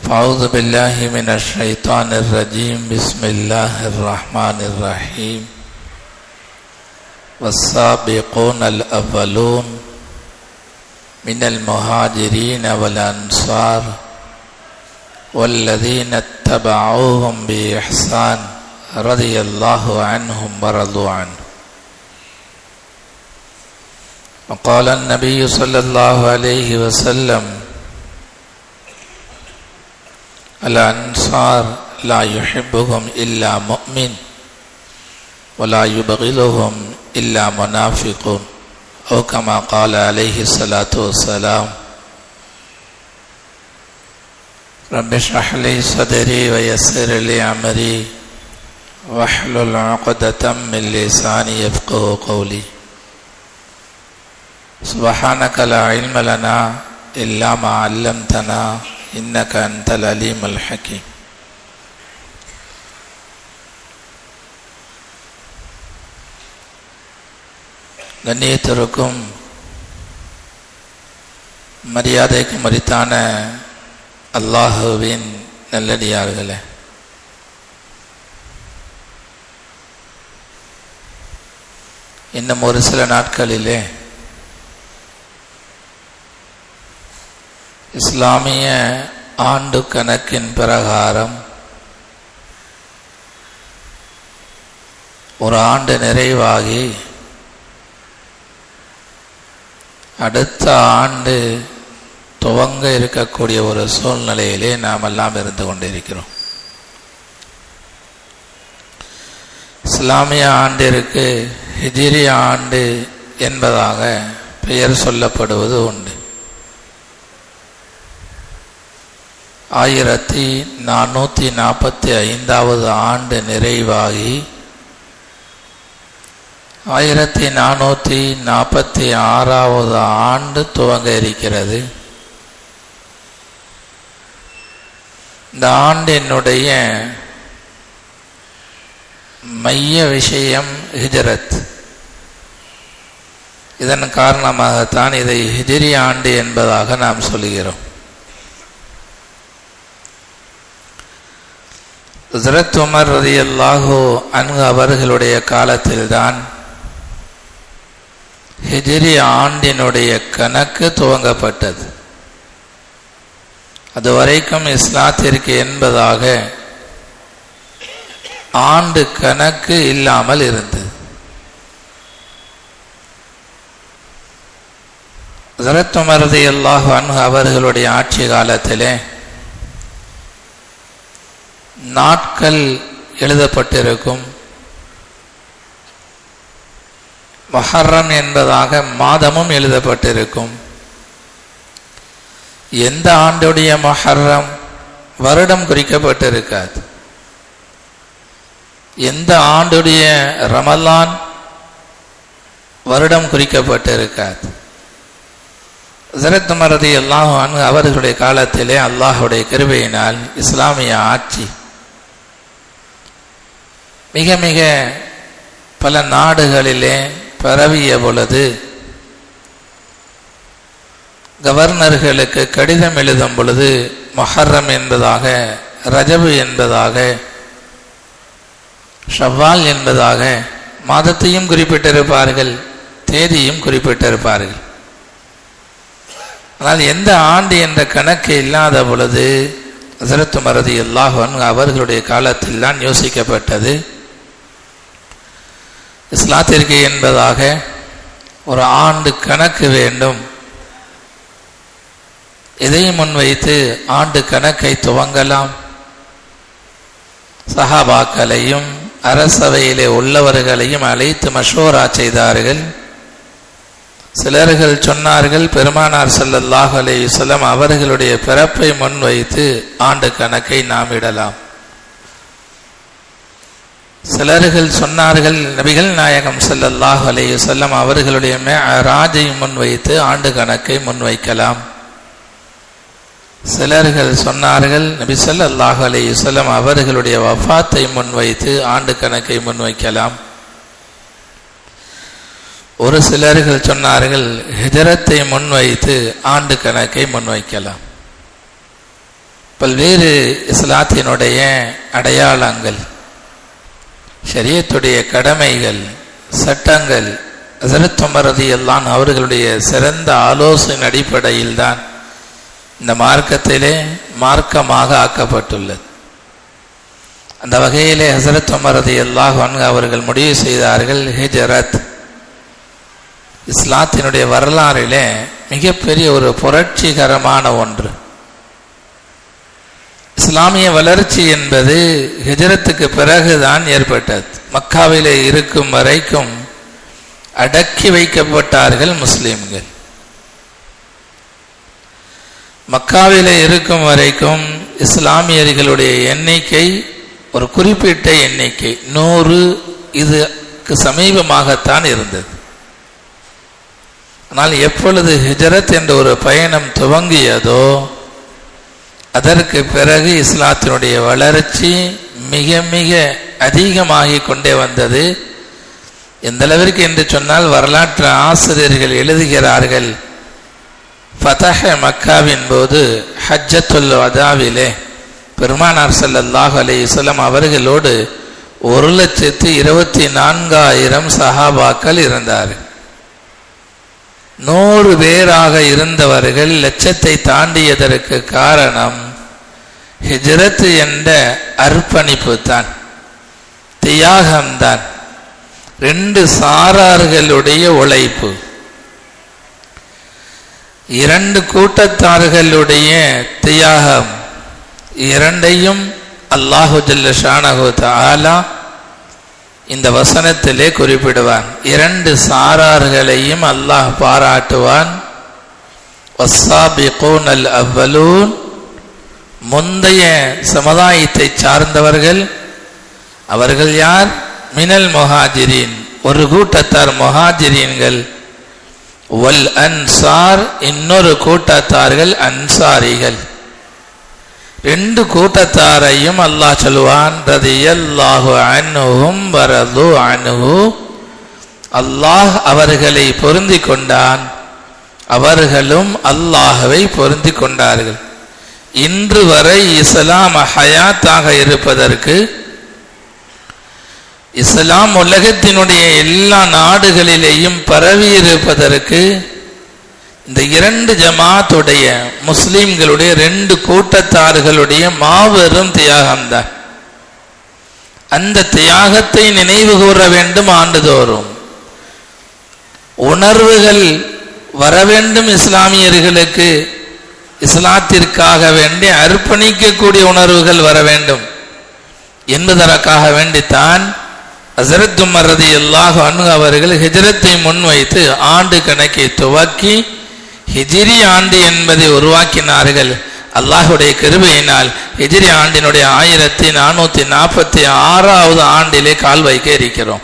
فأعوذ بالله من الشيطان الرجيم. بسم الله الرحمن الرحيم. والسابقون الأولون من المهاجرين والأنصار والذين اتبعوهم بإحسان رضي الله عنهم ورضوا عنه. وقال النبي صلى الله عليه وسلم الأنصار لا يحبهم إلا مؤمن ولا يبغضهم إلا منافق. أو كما قال عليه الصلاة والسلام رب اشرح لي صدري ويسر لي أمري واحلل عقدة من لساني يفقه قولي. سبحانك لا علم لنا إلا ما علمتنا. إنك أنت العليم الحكيم கண்ணியத்திற்கும் மரியாதைக்கும் மறித்தான அல்லாஹுவின் நல்லடியார்களே இன்னும் ஒரு சில நாட்களிலே இஸ்லாமிய ஆண்டு கணக்கின் பிரகாரம் ஒரு ஆண்டு நிறைவாகி அடுத்த ஆண்டு துவங்க இருக்கக்கூடிய ஒரு சூழ்நிலையிலே நாம் எல்லாம் இருந்து கொண்டிருக்கிறோம். இஸ்லாமிய ஆண்டிற்கு ஹிஜிரி ஆண்டு என்பதாக பெயர் சொல்லப்படுவது உண்டு. ஆயிரத்தி நானூற்றி நாற்பத்தி ஐந்தாவது ஆண்டு நிறைவாகி ஆயிரத்தி நானூற்றி நாற்பத்தி ஆறாவது ஆண்டு துவங்க இருக்கிறது. இந்த ஆண்டினுடைய மைய விஷயம் ஹிஜரத். இதன் காரணமாகத்தான் இதை ஹிஜிரி ஆண்டு என்பதாக நாம் சொல்கிறோம் ஹசரத் உமர் ரதி அல்லாஹோ அன்கு அவர்களுடைய காலத்தில்தான் ஹிஜிரி ஆண்டினுடைய கணக்கு துவங்கப்பட்டது. அதுவரைக்கும் இஸ்லாத்திற்கு என்பதாக ஆண்டு கணக்கு இல்லாமல் இருந்தது. ஜரத்துமரதி அல்லாஹ் அன்கு அவர்களுடைய ஆட்சி காலத்திலே நாட்கள் எழுதப்பட்டிருக்கும். மஹர்ரம் என்பதாக மாதமும் எழுதப்பட்டிருக்கும். எந்த ஆண்டுடைய மஹர்ரம் வருடம் குறிக்கப்பட்டிருக்காது. எந்த ஆண்டுடைய ரமலான் வருடம் குறிக்கப்பட்டிருக்காது. ஜரத் மரதி அல்லாஹ் அவர்களுடைய காலத்திலே அல்லாஹுடைய கிருபையினால் இஸ்லாமிய ஆட்சி மிக மிக பல நாடுகளிலே பரவிய பொழுது கவர்னர்களுக்கு கடிதம் எழுதும் பொழுது மொஹர்ரம் என்பதாக ரஜபு என்பதாக ஷவ்வால் என்பதாக மாதத்தையும் குறிப்பிட்டிருப்பார்கள் தேதியும் குறிப்பிட்டிருப்பார்கள். ஆனால் எந்த ஆண்டு என்ற கணக்கு இல்லாத பொழுது ஹசரத் மரதி அல்லாஹன் அவர்களுடைய காலத்தில் தான் யோசிக்கப்பட்டது. இஸ்லாத்திற்கு என்பதாக ஒரு ஆண்டு கணக்கு வேண்டும். இதை முன்வைத்து ஆண்டு கணக்கை துவங்கலாம். சஹாபாக்களையும் அரசவையிலே உள்ளவர்களையும் அழைத்து மஷோரா செய்தார்கள். சிலர்கள் சொன்னார்கள் பெருமானார் ஸல்லல்லாஹு அலைஹி அவர்களுடைய பிறப்பை முன்வைத்து ஆண்டு கணக்கை நாம் இடலாம். சிலர்கள் சொன்னார்கள் நபிகள் நாயகம் ஸல்லல்லாஹு அலைஹி செல்லம் அவர்களுடைய ராஜை முன்வைத்து ஆண்டு கணக்கை முன்வைக்கலாம். சிலர்கள் சொன்னார்கள் நபி ஸல்லல்லாஹு அலைஹி செல்லம் அவர்களுடைய வஃபாத்தை முன்வைத்து ஆண்டு கணக்கை முன்வைக்கலாம். ஒரு சிலர்கள் சொன்னார்கள் ஹிஜரத்தை முன்வைத்து ஆண்டு கணக்கை முன்வைக்கலாம். பல்வேறு இஸ்லாத்தினுடைய அடையாளங்கள். ஷரியத்துடைய கடமைகள் சட்டங்கள் ஹசரத் எல்லாம் அவர்களுடைய சிறந்த ஆலோசனை அடிப்படையில் தான் இந்த மார்க்கத்திலே மார்க்கமாக ஆக்கப்பட்டுள்ளது. அந்த வகையிலே ஹசரத் உமரதி அல்லாஹ் அவர்கள் முடிவு செய்தார்கள் ஹிஜரத். இஸ்லாத்தினுடைய வரலாறிலே மிகப்பெரிய ஒரு புரட்சிகரமான ஒன்று. இஸ்லாமிய வளர்ச்சி என்பது ஹிஜரத்துக்கு பிறகுதான் ஏற்பட்டது. மக்காவிலே இருக்கும் வரைக்கும் அடக்கி வைக்கப்பட்டார்கள் முஸ்லிம்கள். மக்காவிலே இருக்கும் வரைக்கும் இஸ்லாமியர்களுடைய எண்ணிக்கை ஒரு குறிப்பிட்ட எண்ணிக்கை நூறு இதுக்கு சமீபமாகத்தான் இருந்தது. ஆனால் எப்பொழுது ஹிஜரத் என்ற ஒரு பயணம் துவங்கியதோ அதற்கு பிறகு இஸ்லாத்தினுடைய வளர்ச்சி மிக மிக அதிகமாகி கொண்டே வந்தது. எந்த அளவிற்கு என்று சொன்னால் வரலாற்று ஆசிரியர்கள் எழுதுகிறார்கள் ஃபதஹ மக்காவின் போது ஹஜ்ஜத்துல் வதாவிலே பெருமானார் ஸல்லல்லாஹு அலைஹி வஸல்லம் அவர்களோடு ஒரு லட்சத்து இருபத்தி நான்காயிரம் சஹாபாக்கள் இருந்தார்கள். நூறு பேராக இருந்தவர்கள் லட்சத்தை தாண்டியதற்கு காரணம் ஹிஜ்ரத் என்ற அர்ப்பணிப்பு தான் தியாகம்தான் ரெண்டு சாரார்களுடைய உழைப்பு. இரண்டு கூட்டத்தார்களுடைய தியாகம் இரண்டையும் அல்லாஹு ஜல்ல ஷானஹு தஆலா இந்த வசனத்திலே குறிப்பிடுவான். இரண்டு சாரார்களையும் அல்லாஹ் பாராட்டுவான். வஸ்ஸாபிகூனல் அவ்வலூன். முந்தைய சமுதாயத்தை சார்ந்தவர்கள். அவர்கள் யார்? மினல் மொஹாஜிரின். ஒரு கூட்டத்தார் மொஹாஜிரீன்கள். வல் அன்சார். இன்னொரு கூட்டத்தார்கள் அன்சாரிகள். ரெண்டு கூட்டத்தாரையும் அல்லாஹ் சொல்லுவான் ரதியல்லாஹு அன்ஹும் வரது அன்ஹு. அல்லாஹ் அவர்களை பொருந்தி கொண்டான். அவர்களும் அல்லாஹவை பொருந்தி கொண்டார்கள். இன்று வரை இஸ்லாம் ஹயாத்தாக இருப்பதற்கு இஸ்லாம் உலகத்தினுடைய எல்லா நாடுகளிலேயும் பரவி இருப்பதற்கு இந்த இரண்டு ஜமாத்துடைய முஸ்லீம்களுடைய ரெண்டு கூட்டத்தார்களுடைய மாபெரும் தியாகம்தான். அந்த தியாகத்தை நினைவு கூற வேண்டும் ஆண்டுதோறும். உணர்வுகள் வர வேண்டும் இஸ்லாமியர்களுக்கு. இஸ்லாத்திற்காக வேண்டி அர்ப்பணிக்கக்கூடிய உணர்வுகள் வர வேண்டும். என்பதற்காக வேண்டித்தான் ஹசரத் உமர் ரதி அல்லாஹ் அனு அவர்கள் ஹிஜரத்தை முன்வைத்து ஆண்டு கணக்கை துவக்கி ஹிஜிரி ஆண்டு என்பதை உருவாக்கினார்கள். அல்லாஹுடைய கிருபையினால் ஹிஜிரி ஆண்டினுடைய ஆயிரத்தி நானூத்தி நாற்பத்தி ஆறாவது ஆண்டிலே கால் வைக்க இருக்கிறோம்.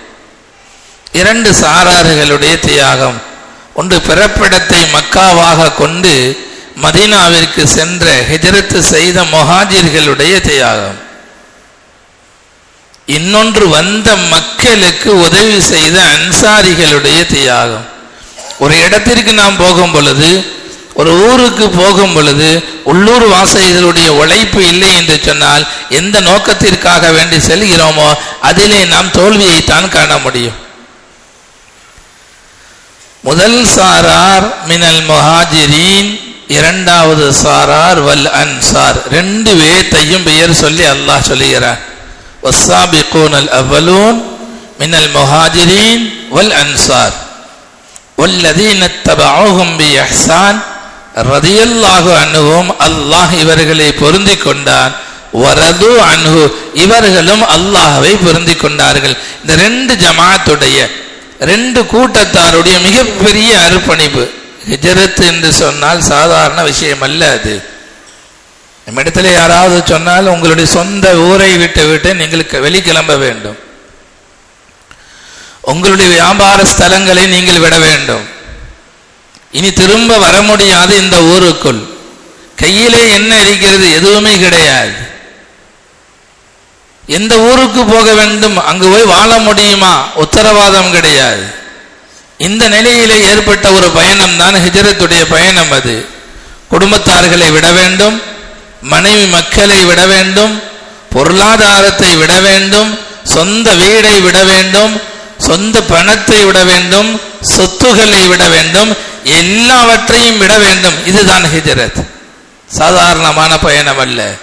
இரண்டு சாரார்களுடைய தியாகம். ஒன்று பிறப்பிடத்தை மக்காவாக கொண்டு மதீனாவிற்கு சென்ற ஹிஜரத்து செய்த மொஹாஜிர்களுடைய தியாகம். இன்னொன்று வந்த மக்களுக்கு உதவி செய்த அன்சாரிகளுடைய தியாகம். ஒரு இடத்திற்கு நாம் போகும் பொழுது ஒரு ஊருக்கு போகும் பொழுது உள்ளூர் வாசகர்களுடைய உழைப்பு இல்லை என்று சொன்னால் எந்த நோக்கத்திற்காக வேண்டி செல்கிறோமோ அதிலே நாம் தோல்வியைத்தான் காண முடியும். முதல் சாரார் மினல் முஹாஜிரீன் இரண்டாவது சாரார் வல் அன்சார். ரெண்டு பேத்தையும் பெயர் சொல்லி அல்லாஹ் சொல்லுகிறார் வஸ்ஸாபிகூனல் அவலூன் மினல் முஹாஜிரீன் வல் அன்சார். والذين اتبعوهم بإحسان رضي الله عنهم அல்லாஹ் இவர்களை பொருந்தி கொண்டான் வரது அன்ஹு இவர்களும் அல்லாஹ்வை பொருந்தி கொண்டார்கள் இந்த ரெண்டு ஜமாத்துடைய ரெண்டு கூட்டத்தாருடைய மிகப்பெரிய அர்ப்பணிப்பு ஹிஜரத் என்று சொன்னால் சாதாரண விஷயம் அல்ல அது நம்மிடத்தில் யாராவது சொன்னால் உங்களுடைய சொந்த ஊரை விட்டு விட்டு நீங்கள் வெளிக்கிளம்ப வேண்டும் உங்களுடைய வியாபார ஸ்தலங்களை நீங்கள் விட வேண்டும். இனி திரும்ப வர முடியாது இந்த ஊருக்குள். கையிலே என்ன இருக்கிறது எதுவுமே கிடையாது. எந்த ஊருக்கு போக வேண்டும் அங்கு போய் வாழ முடியுமா? உத்தரவாதம் கிடையாது. இந்த நிலையிலே ஏற்பட்ட ஒரு பயணம் தான் ஹிஜரத்துடைய பயணம் அது. குடும்பத்தார்களை விட வேண்டும் மனைவி மக்களை விட வேண்டும் பொருளாதாரத்தை விட வேண்டும் சொந்த வீடை விட வேண்டும் சொந்த பணத்தை விட வேண்டும் சொத்துகளை விட வேண்டும் எல்லாவற்றையும் விட வேண்டும். இதுதான் ஹிஜரத். சாதாரணமான பயணம் அல்ல.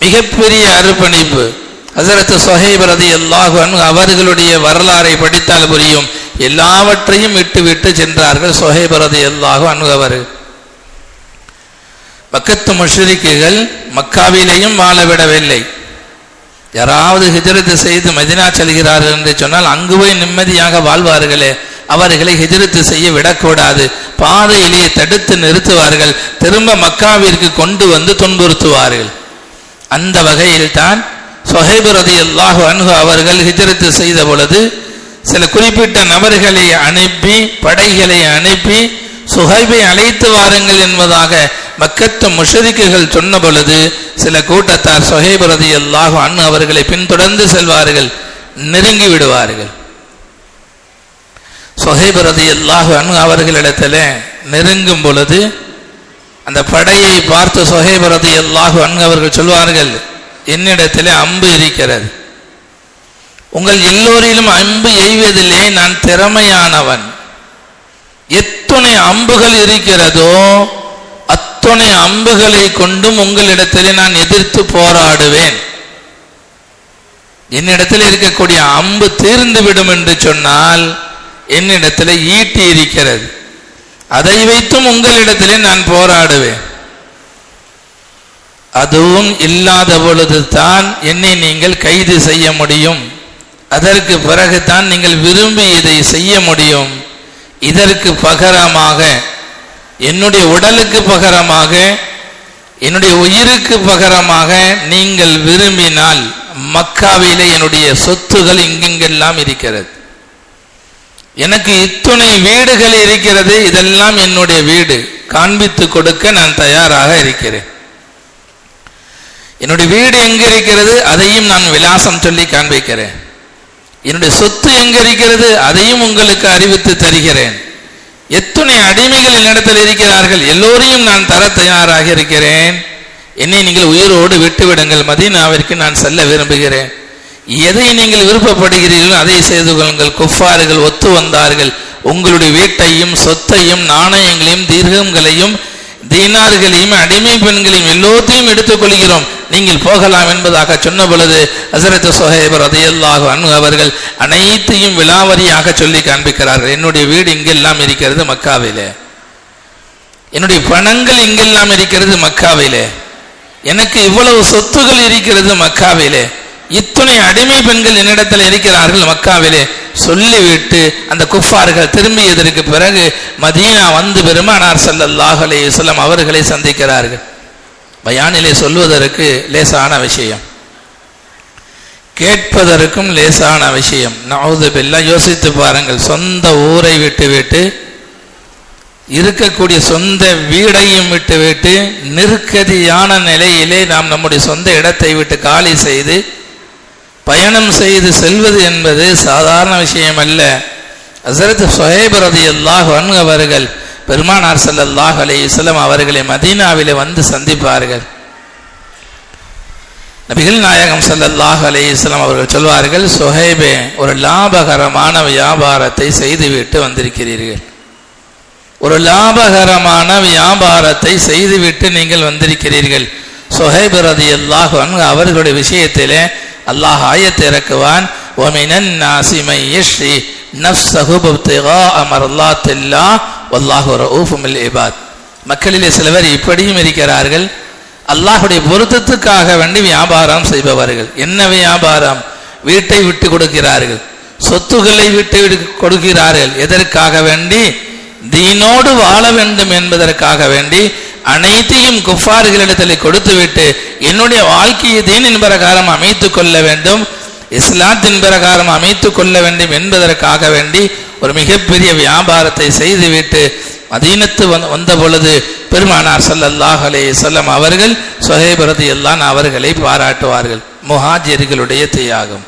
மிகப்பெரிய அர்ப்பணிப்பு. ஹசரத் சொஹைப் ரதி அல்லாஹு அவர்களுடைய வரலாறை படித்தால் புரியும். எல்லாவற்றையும் விட்டு விட்டு சென்றார்கள் சொஹைப் ரதி அல்லாஹு அணுகவர் பக்கத்து முஷ்ரிக்குகள் மக்காவிலேயும் வாழ விடவில்லை யாராவது ஹிஜரத்து செய்து மதினா செல்கிறார்கள் என்று சொன்னால் அங்கு போய் நிம்மதியாக வாழ்வார்களே. அவர்களை ஹிஜரத்து செய்ய விடக்கூடாது. பாதையிலே தடுத்து நிறுத்துவார்கள். திரும்ப மக்காவிற்கு கொண்டு வந்து துன்புறுத்துவார்கள். அந்த வகையில் தான் சொஹைபு ரதி அல்லாஹு அன்ஹு அவர்கள் ஹிஜரத்து செய்த பொழுது சில குறிப்பிட்ட நபர்களை அனுப்பி படைகளை அனுப்பி சுகைபை அழைத்து வாருங்கள் என்பதாக மக்கத்து முஷரிக்குகள் சொன்ன பொழுது சில கூட்டத்தார் சொஹைபு ரதி அல்லாஹு அவர்களை பின்தொடர்ந்து செல்வார்கள் நெருங்கி விடுவார்கள். சொஹைபு ரதி அல்லாஹு அவர்களிடத்துல நெருங்கும் பொழுது அந்த படையை பார்த்து சொஹைபு ரதி அல்லாஹு அன்ஹு அவர்கள் சொல்வார்கள் என்னிடத்தில் அம்பு இருக்கிறது. உங்கள் எல்லோரிலும் அம்பு எய்வதிலே நான் திறமையானவன். எத்துணை அம்புகள் இருக்கிறதோ அத்துணை அம்புகளை கொண்டும் உங்களிடத்தில் நான் எதிர்த்து போராடுவேன். என்னிடத்தில் இருக்கக்கூடிய அம்பு தீர்ந்து விடும் என்று சொன்னால் என்னிடத்தில் ஈட்டி இருக்கிறது. அதை வைத்தும் உங்களிடத்திலே நான் போராடுவேன். அதுவும் இல்லாத பொழுது தான் என்னை நீங்கள் கைது செய்ய முடியும். அதற்கு பிறகுதான் நீங்கள் விரும்பி இதை செய்ய முடியும். இதற்கு பகரமாக என்னுடைய உடலுக்கு பகரமாக என்னுடைய உயிருக்கு பகரமாக நீங்கள் விரும்பினால் மக்காவிலே என்னுடைய சொத்துகள் இங்கெங்கெல்லாம் இருக்கிறது. எனக்கு இத்துணை வீடுகள் இருக்கிறது இதெல்லாம் என்னுடைய வீடு. காண்பித்து கொடுக்க நான் தயாராக இருக்கிறேன். என்னுடைய வீடு எங்க இருக்கிறது அதையும் நான் விலாசம் சொல்லி காண்பிக்கிறேன். என்னுடைய சொத்து எங்க இருக்கிறது அதையும் உங்களுக்கு அறிவித்து தருகிறேன். எத்தனை அடிமைகள் என்னிடத்தில் இருக்கிறார்கள் எல்லோரையும் நான் தர தயாராக இருக்கிறேன். என்னை நீங்கள் உயிரோடு விட்டுவிடுங்கள் மதீனாவிற்கு நான் செல்ல விரும்புகிறேன். எதை நீங்கள் விருப்பப்படுகிறீர்களோ அதை செய்து கொள்ளுங்கள். குஃபார்கள் ஒத்து வந்தார்கள் உங்களுடைய வீட்டையும் சொத்தையும் நாணயங்களையும் தீர்க்கங்களையும் தீனார்களையும் அடிமை பெண்களையும் எல்லோத்தையும் எடுத்துக் கொள்கிறோம். நீங்கள் போகலாம் என்பதாக சொன்ன பொழுது ஹசரத் சொஹேபர் அதையல்லாக அன்பு அவர்கள் அனைத்தையும் விலாவரியாக சொல்லி காண்பிக்கிறார்கள். என்னுடைய வீடு இங்கெல்லாம் இருக்கிறது மக்காவிலே. என்னுடைய பணங்கள் இங்கெல்லாம் இருக்கிறது மக்காவிலே. எனக்கு இவ்வளவு சொத்துகள் இருக்கிறது மக்காவிலே. இத்துணை அடிமை பெண்கள் என்னிடத்தில் இருக்கிறார்கள் மக்காவிலே. சொல்லிவிட்டு அந்த குஃபார்கள் திரும்பியதற்கு பிறகு மதீனா வந்து பெருமானார் ஸல்லல்லாஹு அலைஹி அவர்களை சந்திக்கிறார்கள். பயானிலே சொல்வதற்கு லேசான விஷயம். கேட்பதற்கும் லேசான விஷயம். நவுது பில்லா யோசித்து பாருங்கள். சொந்த ஊரை விட்டு விட்டு இருக்கக்கூடிய சொந்த வீடையும் விட்டு விட்டு நெருக்கதியான நிலையிலே நாம் நம்முடைய சொந்த இடத்தை விட்டு காலி செய்து பயணம் செய்து செல்வது என்பது சாதாரண விஷயம் அல்ல அசரத் சுஹைப் ரலியல்லாஹு அன்ஹு அவர்கள் பெருமானார் சல்லல்லாஹ் அலையுசலம் அவர்களை மதீனாவிலே வந்து சந்திப்பார்கள். நபிகள் நாயகம் சல்லல்லாஹ் அலையுஸ்லாம் அவர்கள் சொல்வார்கள் சுஹைபே ஒரு லாபகரமான வியாபாரத்தை செய்துவிட்டு வந்திருக்கிறீர்கள். ஒரு லாபகரமான வியாபாரத்தை செய்துவிட்டு நீங்கள் வந்திருக்கிறீர்கள். சுஹைப் ரதி அல்லாஹ் அவர்களுடைய விஷயத்திலே அல்லாஹ் ஆயத்தை இறக்குவான் ஒமினன் நாசிமை யஷ்ரி அமர் அமர்லாத்தில்லா இபாத். மக்களிலே சிலவர் இப்படியும் இருக்கிறார்கள். அல்லாஹுடைய பொருத்தத்துக்காக வேண்டி வியாபாரம் செய்பவர்கள். என்ன வியாபாரம்? வீட்டை விட்டு கொடுக்கிறார்கள். சொத்துக்களை விட்டு கொடுக்கிறார்கள். எதற்காக வேண்டி? தீனோடு வாழ வேண்டும் என்பதற்காக வேண்டி அனைத்தையும் குஃபார்களிடத்தில் கொடுத்துவிட்டு என்னுடைய வாழ்க்கையை தீனின் பிரகாரம் அமைத்து கொள்ள வேண்டும் இஸ்லாத்தின் பிரகாரம் அமைத்து கொள்ள வேண்டும் என்பதற்காக வேண்டி ஒரு மிகப்பெரிய வியாபாரத்தை செய்துவிட்டு மதீனத்து வந்த- வந்த பொழுது பெருமானார் சல்லல்லாஹ் அலே வஸல்லம் அவர்கள் சுஹைப் எல்லாம் அவர்களை பாராட்டுவார்கள். முஹாஜியர்களுடைய தியாகம்.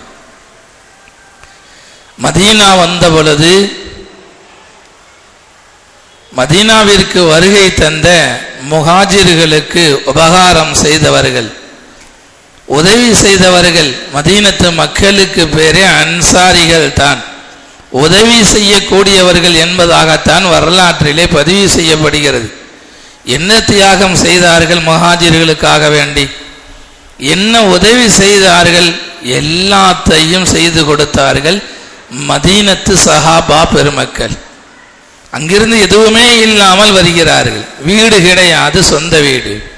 மதீனா வந்த பொழுது மதீனாவிற்கு வருகை தந்த முஹாஜிர்களுக்கு உபகாரம் செய்தவர்கள். உதவி செய்தவர்கள் மதீனத்து மக்களுக்கு பேரே அன்சாரிகள் தான். உதவி செய்யக்கூடியவர்கள் என்பதாகத்தான் வரலாற்றிலே பதிவு செய்யப்படுகிறது. என்ன தியாகம் செய்தார்கள் முஹாஜிர்களுக்காக வேண்டி? என்ன உதவி செய்தார்கள்? எல்லாத்தையும் செய்து கொடுத்தார்கள் மதீனத்து சஹாபா பெருமக்கள். அங்கிருந்து எதுவுமே இல்லாமல் வருகிறார்கள். வீடு கிடையாது சொந்த வீடு.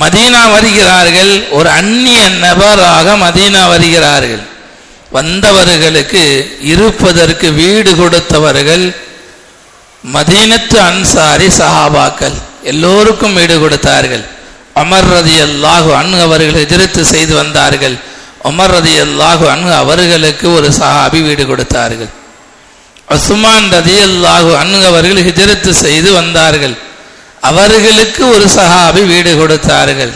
மதீனா வருகிறார்கள். ஒரு அந்நிய நபராக மதீனா வருகிறார்கள். வந்தவர்களுக்கு இருப்பதற்கு வீடு கொடுத்தவர்கள் மதீனத்து அன்சாரி சஹாபாக்கள் எல்லோருக்கும் வீடு கொடுத்தார்கள். அமர் ரதி அல்லாஹு அன்ஹு அவர்கள் எதிர்த்து செய்து வந்தார்கள். உமர் ரதி அல்லாஹு அன்ஹு அவர்களுக்கு ஒரு சஹாபி வீடு கொடுத்தார்கள். உஸ்மான் ரதி அல்லாஹு அன்ஹு அவர்கள் ஹிஜரத்து செய்து வந்தார்கள். அவர்களுக்கு ஒரு சஹாபி வீடு கொடுத்தார்கள்.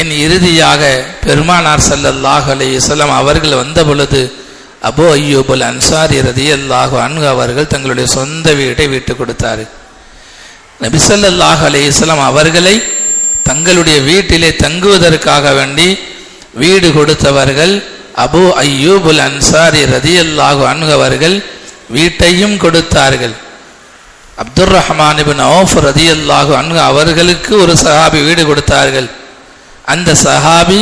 என் இறுதியாக பெருமானார் செல்லல்லாஹ் அலி வஸல்லம் அவர்கள் வந்த பொழுது அபோ ஐயோபுல் அன்சாரி ரதியல்லாஹு அன்கு அவர்கள் தங்களுடைய சொந்த வீட்டை விட்டு கொடுத்தார் நபி ஸல்லல்லாஹு அலைஹி வஸல்லம் அவர்களை தங்களுடைய வீட்டிலே தங்குவதற்காக வேண்டி வீடு கொடுத்தவர்கள் அபு ஐயூபுல் அன்சாரி ரதியல்லாஹு அன்கு அவர்கள் வீட்டையும் கொடுத்தார்கள். அப்துர் ரஹ்மான் இபின் அவுஃப் ரதியல்லாஹு அன்கு அவர்களுக்கு ஒரு சஹாபி வீடு கொடுத்தார்கள். அந்த சஹாபி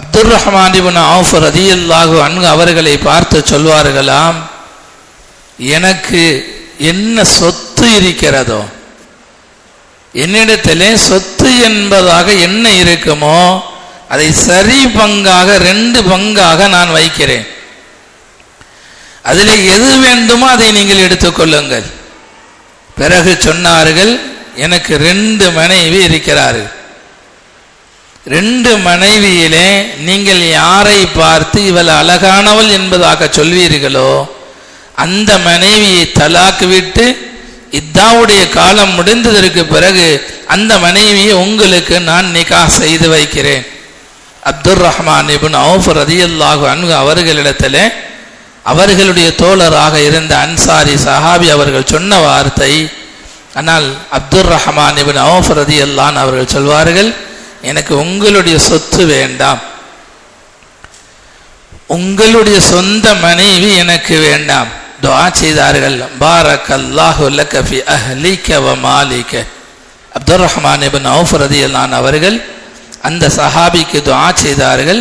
அப்துல் ரஹ்மான் ஆஃப் அவுஃப் ரதியல்லாஹு அன்ஹு அவர்களை பார்த்து சொல்வார்களாம் எனக்கு என்ன சொத்து இருக்கிறதோ என்னிடத்திலே சொத்து என்பதாக என்ன இருக்குமோ அதை சரி பங்காக ரெண்டு பங்காக நான் வைக்கிறேன். அதில் எது வேண்டுமோ அதை நீங்கள் எடுத்துக்கொள்ளுங்கள் பிறகு சொன்னார்கள் எனக்கு ரெண்டு மனைவி இருக்கிறார்கள். ரெண்டு மனைவியிலே நீங்கள் யாரை பார்த்து இவள் அழகானவள் என்பதாக சொல்வீர்களோ அந்த மனைவியை தலாக் விட்டு இத்தாவுடைய காலம் முடிந்ததற்கு பிறகு அந்த மனைவியை உங்களுக்கு நான் நிகா செய்து வைக்கிறேன். அப்துல் ரஹ்மான் இபின் அவுஃப் ரதியல்லாஹு அன்ஹு அவர்களிடத்திலே அவர்களுடைய தோழராக இருந்த அன்சாரி சஹாபி அவர்கள் சொன்ன வார்த்தை ஆனால் அப்துர் ரஹ்மான் இபின் அவுஃப் ரதியல்லான் அவர்கள் சொல்வார்கள் எனக்கு உங்களுடைய சொத்து வேண்டாம். உங்களுடைய சொந்த மனைவி எனக்கு வேண்டாம். துவா செய்தார்கள். பாரக் அல்லாஹு லக்க ஃபி வ மாலிக அப்துர் ரஹ்மான் இப்னு அவுஃப் ரலியல்லாஹு அவர்கள் அந்த சஹாபிக்கு துவா செய்தார்கள்.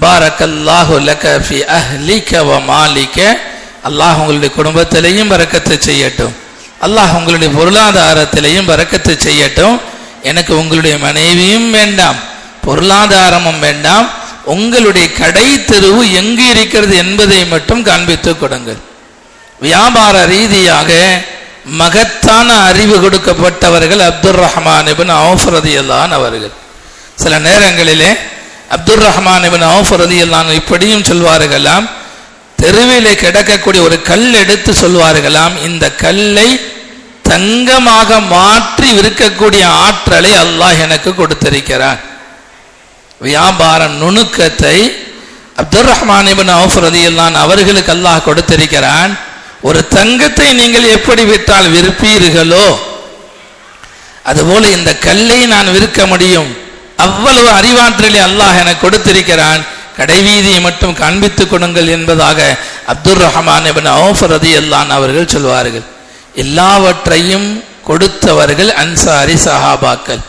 பாரக் அல்லாஹு கஃபி ஃபி வ மாலிக அல்லாஹ் உங்களுடைய குடும்பத்திலையும் பரக்கத்து செய்யட்டும். அல்லாஹ் உங்களுடைய பொருளாதாரத்திலையும் பரக்கத்து செய்யட்டும். எனக்கு உங்களுடைய மனைவியும் வேண்டாம் பொருளாதாரமும் வேண்டாம் உங்களுடைய கடை தெருவு எங்கு இருக்கிறது என்பதை மட்டும் காண்பித்து கொடுங்கள். வியாபார ரீதியாக மகத்தான அறிவு கொடுக்கப்பட்டவர்கள் அப்துர் ரஹ்மான் இபின் அவுஃப் அவர்கள். சில நேரங்களிலே அப்துர் ரஹ்மான் இபின் அவுஃப் இப்படியும் சொல்வார்களாம் தெருவிலே கிடக்கக்கூடிய ஒரு கல் எடுத்து சொல்வார்களாம் இந்த கல்லை தங்கமாக மாற்றி விற்கக்கூடிய ஆற்றலை அல்லாஹ் எனக்கு கொடுத்திருக்கிறான் வியாபார நுணுக்கத்தை அப்துர் ரஹ்மான் இபின் அவுஃப் ரதியல்லான் அவர்களுக்கு அல்லாஹ் கொடுத்திருக்கிறான். ஒரு தங்கத்தை நீங்கள் எப்படி விற்றால் விற்பீர்களோ அதுபோல இந்த கல்லை நான் விற்க முடியும். அவ்வளவு அறிவாற்றலை அல்லாஹ் எனக்கு கொடுத்திருக்கிறான். கடைவீதியை மட்டும் காண்பித்துக் கொடுங்கள் என்பதாக அப்துர் ரஹ்மான் இபின் அவுஃப் ரதியல்லான் அவர்கள் சொல்வார்கள். எல்லாவற்றையும் கொடுத்தவர்கள் அன்சாரி சஹாபாக்கள்.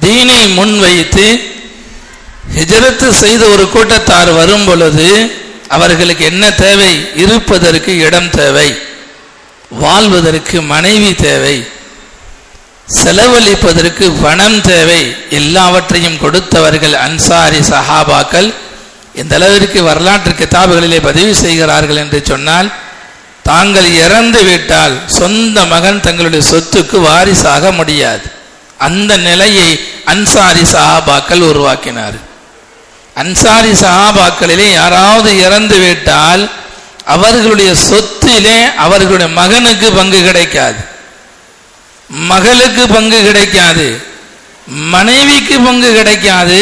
தீனை முன்வைத்து ஹிஜரத்து செய்த ஒரு கூட்டத்தார் வரும் பொழுது அவர்களுக்கு என்ன தேவை? இருப்பதற்கு இடம் தேவை. வாழ்வதற்கு மனைவி தேவை. செலவழிப்பதற்கு பணம் தேவை. எல்லாவற்றையும் கொடுத்தவர்கள் அன்சாரி சஹாபாக்கள். இந்த அளவிற்கு வரலாற்று கிதாபுகளிலே பதிவு செய்கிறார்கள் என்று சொன்னால் தாங்கள் இறந்து விட்டால் சொந்த மகன் தங்களுடைய சொத்துக்கு வாரிசாக முடியாது. அந்த நிலையை அன்சாரி சஹாபாக்கள் உருவாக்கினார். அன்சாரி சஹாபாக்களிலே யாராவது இறந்து விட்டால் அவர்களுடைய சொத்திலே அவர்களுடைய மகனுக்கு பங்கு கிடைக்காது. மகளுக்கு பங்கு கிடைக்காது. மனைவிக்கு பங்கு கிடைக்காது.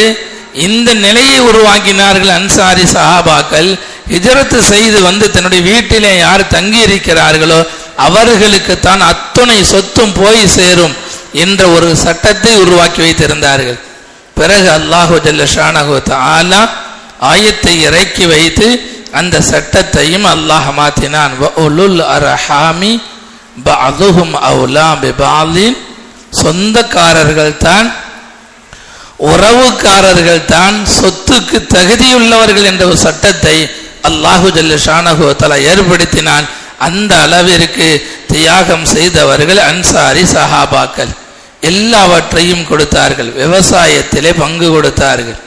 இந்த நிலையை உருவாக்கினார்கள் அன்சாரி சஹாபாக்கள். ஹிஜரத்து செய்து வந்து தன்னுடைய வீட்டிலே யார் தங்கி இருக்கிறார்களோ அவர்களுக்கு தான் அத்துணை சொத்தும் போய் சேரும் என்ற ஒரு சட்டத்தை உருவாக்கி வைத்திருந்தார்கள். பிறகு அல்லாஹு ஜல்ல ஷானஹு தாலா ஆயத்தை இறக்கி வைத்து அந்த சட்டத்தையும் அல்லாஹ் மாத்தினான் அரஹாமி பஅதுஹும் அவுலா பிபாலின். சொந்தக்காரர்கள் தான் உறவுக்காரர்கள் தான் சொத்துக்கு தகுதியுள்ளவர்கள் என்ற ஒரு சட்டத்தை அல்லாஹு ஜல்லு ஷானஹு தலா ஏற்படுத்தினான். அந்த அளவிற்கு தியாகம் செய்தவர்கள் அன்சாரி சஹாபாக்கள். எல்லாவற்றையும் கொடுத்தார்கள். விவசாயத்திலே பங்கு கொடுத்தார்கள்.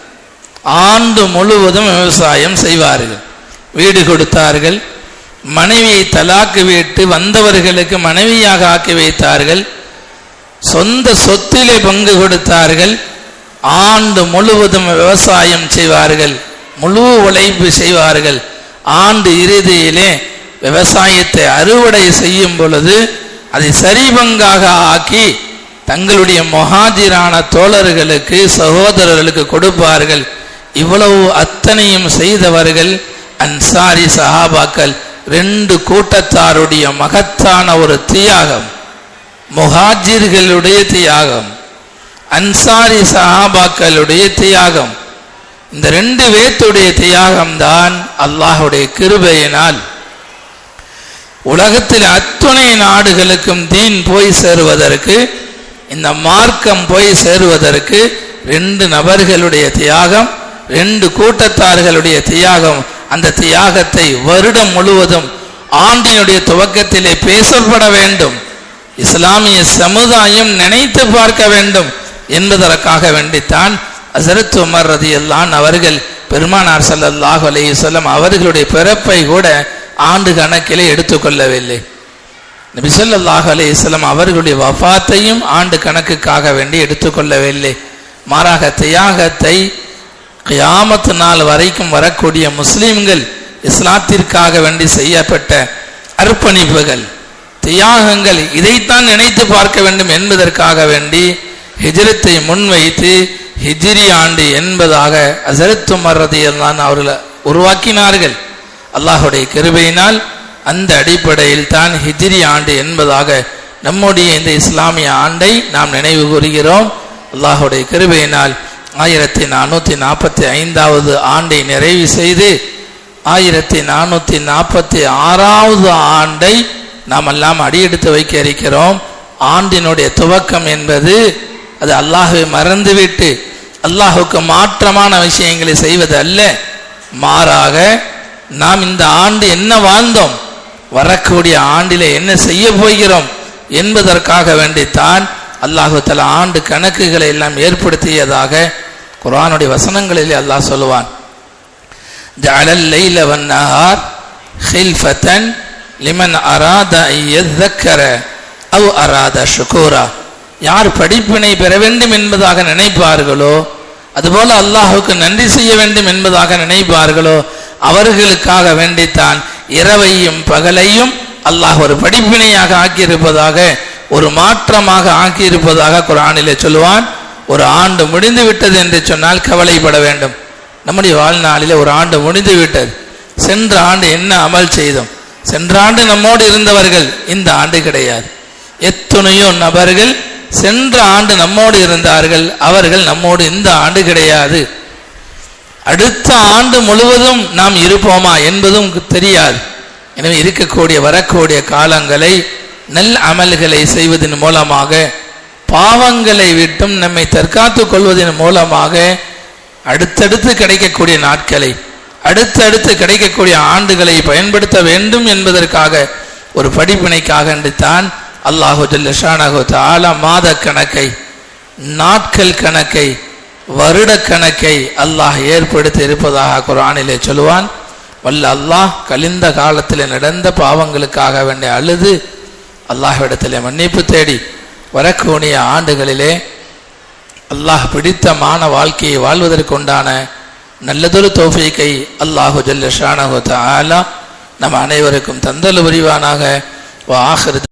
ஆண்டு முழுவதும் விவசாயம் செய்வார்கள். வீடு கொடுத்தார்கள். மனைவியை தலாக்கு விட்டு வந்தவர்களுக்கு மனைவியாக ஆக்கி வைத்தார்கள். சொந்த சொத்திலே பங்கு கொடுத்தார்கள். ஆண்டு முழுவதும் விவசாயம் செய்வார்கள். முழு உழைப்பு செய்வார்கள். ஆண்டு இறுதியிலே விவசாயத்தை அறுவடை செய்யும் பொழுது அதை சரிபங்காக ஆக்கி தங்களுடைய மொஹாஜிரான தோழர்களுக்கு சகோதரர்களுக்கு கொடுப்பார்கள். இவ்வளவு அத்தனையும் செய்தவர்கள் அன்சாரி சஹாபாக்கள். ரெண்டு கூட்டத்தாருடைய மகத்தான ஒரு தியாகம் முஹாஜிர்களுடைய தியாகம் அன்சாரி சஹாபாக்களுடைய தியாகம். இந்த ரெண்டு பேத்துடைய தியாகம்தான் அல்லாஹுடைய கிருபையினால் உலகத்தில் அத்துணை நாடுகளுக்கும் தீன் போய் சேருவதற்கு இந்த மார்க்கம் போய் சேருவதற்கு ரெண்டு நபர்களுடைய தியாகம் ரெண்டு கூட்டத்தார்களுடைய தியாகம் அந்த தியாகத்தை வருடம் முழுவதும் ஆண்டினுடைய துவக்கத்திலே பேசப்பட வேண்டும். இஸ்லாமிய சமுதாயம் நினைத்து பார்க்க வேண்டும் என்பதற்காக வேண்டித்தான் ஹசரத் உமர் ரதியல்லான் அவர்கள் பெருமானார் சல்லாஹ் அலைஹி வஸல்லம் அவர்களுடைய பிறப்பை கூட ஆண்டு கணக்கிலே எடுத்துக்கொள்ளவில்லை நபி ஸல்லல்லாஹு அலைஹி அவர்களுடைய வஃபாத்தையும் ஆண்டு கணக்குக்காக வேண்டி எடுத்துக்கொள்ளவில்லை மாறாக தியாகத்தை கியாமத்து நாள் வரைக்கும் வரக்கூடிய முஸ்லீம்கள் இஸ்லாத்திற்காக வேண்டி செய்யப்பட்ட அர்ப்பணிப்புகள் தியாகங்கள் இதைத்தான் நினைத்து பார்க்க வேண்டும் என்பதற்காக வேண்டி ஹிஜரத்தை முன்வைத்து ஹிஜிரி ஆண்டு என்பதாக அசரத்து மறதியெல்லாம் அவர்களை உருவாக்கினார்கள். அல்லாஹுடைய கிருபையினால் அந்த அடிப்படையில் தான் ஹிஜிரி ஆண்டு என்பதாக நம்முடைய இந்த இஸ்லாமிய ஆண்டை நாம் நினைவு கூறுகிறோம். அல்லாஹுடைய கிருபையினால் ஆயிரத்தி நானூற்றி நாற்பத்தி ஐந்தாவது ஆண்டை நிறைவு செய்து ஆயிரத்தி நானூற்றி நாற்பத்தி ஆறாவது ஆண்டை நாம் எல்லாம் அடியெடுத்து வைக்க இருக்கிறோம். ஆண்டினுடைய துவக்கம் என்பது அது அல்லாஹுவை மறந்துவிட்டு அல்லாஹுக்கு மாற்றமான விஷயங்களை செய்வது அல்ல. மாறாக நாம் இந்த ஆண்டு என்ன வாழ்ந்தோம் வரக்கூடிய ஆண்டிலே என்ன செய்ய போகிறோம் என்பதற்காக வேண்டித்தான் அல்லாஹு தல ஆண்டு கணக்குகளை எல்லாம் ஏற்படுத்தியதாக குரானுடைய வசனங்களிலே அல்லாஹ் சொல்லுவான். ஜஅலல் லைல வன் நஹார் ஹில்ஃபதன் லிமன் அராத ஐயதக்கர அவ் அராத ஷுகூரா. யார் படிப்பினை பெற வேண்டும் என்பதாக நினைப்பார்களோ அதுபோல அல்லாஹுக்கு நன்றி செய்ய வேண்டும் என்பதாக நினைப்பார்களோ அவர்களுக்காக வேண்டித்தான் இரவையும் பகலையும் அல்லாஹ் ஒரு படிப்பினையாக ஆக்கியிருப்பதாக ஒரு மாற்றமாக ஆக்கியிருப்பதாக குரானிலே சொல்லுவான். ஒரு ஆண்டு முடிந்து விட்டது என்று சொன்னால் கவலைப்பட வேண்டும். நம்முடைய வாழ்நாளில் ஒரு ஆண்டு முடிந்து விட்டது. சென்ற ஆண்டு என்ன அமல் செய்தோம்? சென்ற ஆண்டு நம்மோடு இருந்தவர்கள் இந்த ஆண்டு கிடையாது. எத்தனையோ நபர்கள் சென்ற ஆண்டு நம்மோடு இருந்தார்கள். அவர்கள் நம்மோடு இந்த ஆண்டு கிடையாது. அடுத்த ஆண்டு முழுவதும் நாம் இருப்போமா என்பதும் தெரியாது. எனவே இருக்கக்கூடிய வரக்கூடிய காலங்களை நல் அமல்களை செய்வதன் மூலமாக பாவங்களை விட்டும் நம்மை தற்காத்துக் கொள்வதன் மூலமாக அடுத்தடுத்து கிடைக்கக்கூடிய நாட்களை அடுத்தடுத்து கிடைக்கக்கூடிய ஆண்டுகளை பயன்படுத்த வேண்டும் என்பதற்காக ஒரு படிப்பினைக்காக என்று தான் அல்லாஹு ஜல்லஷானஹு மாத கணக்கை நாட்கள் கணக்கை வருட கணக்கை அல்லாஹ் ஏற்படுத்தி இருப்பதாக குரானிலே சொல்லுவான். வல்ல அல்லாஹ் கலிந்த காலத்தில் நடந்த பாவங்களுக்காக வேண்டிய அழுது அல்லாஹ்விடத்திலே மன்னிப்பு தேடி வரக்கூடிய ஆண்டுகளிலே அல்லாஹ் பிடித்தமான வாழ்க்கையை வாழ்வதற்குண்டான நல்லதொரு தௌஃபீக்கை அல்லாஹு ஜல்ல ஷானஹு தஆலா நம் அனைவருக்கும் தந்தல் புரிவானாக. ஆகிறது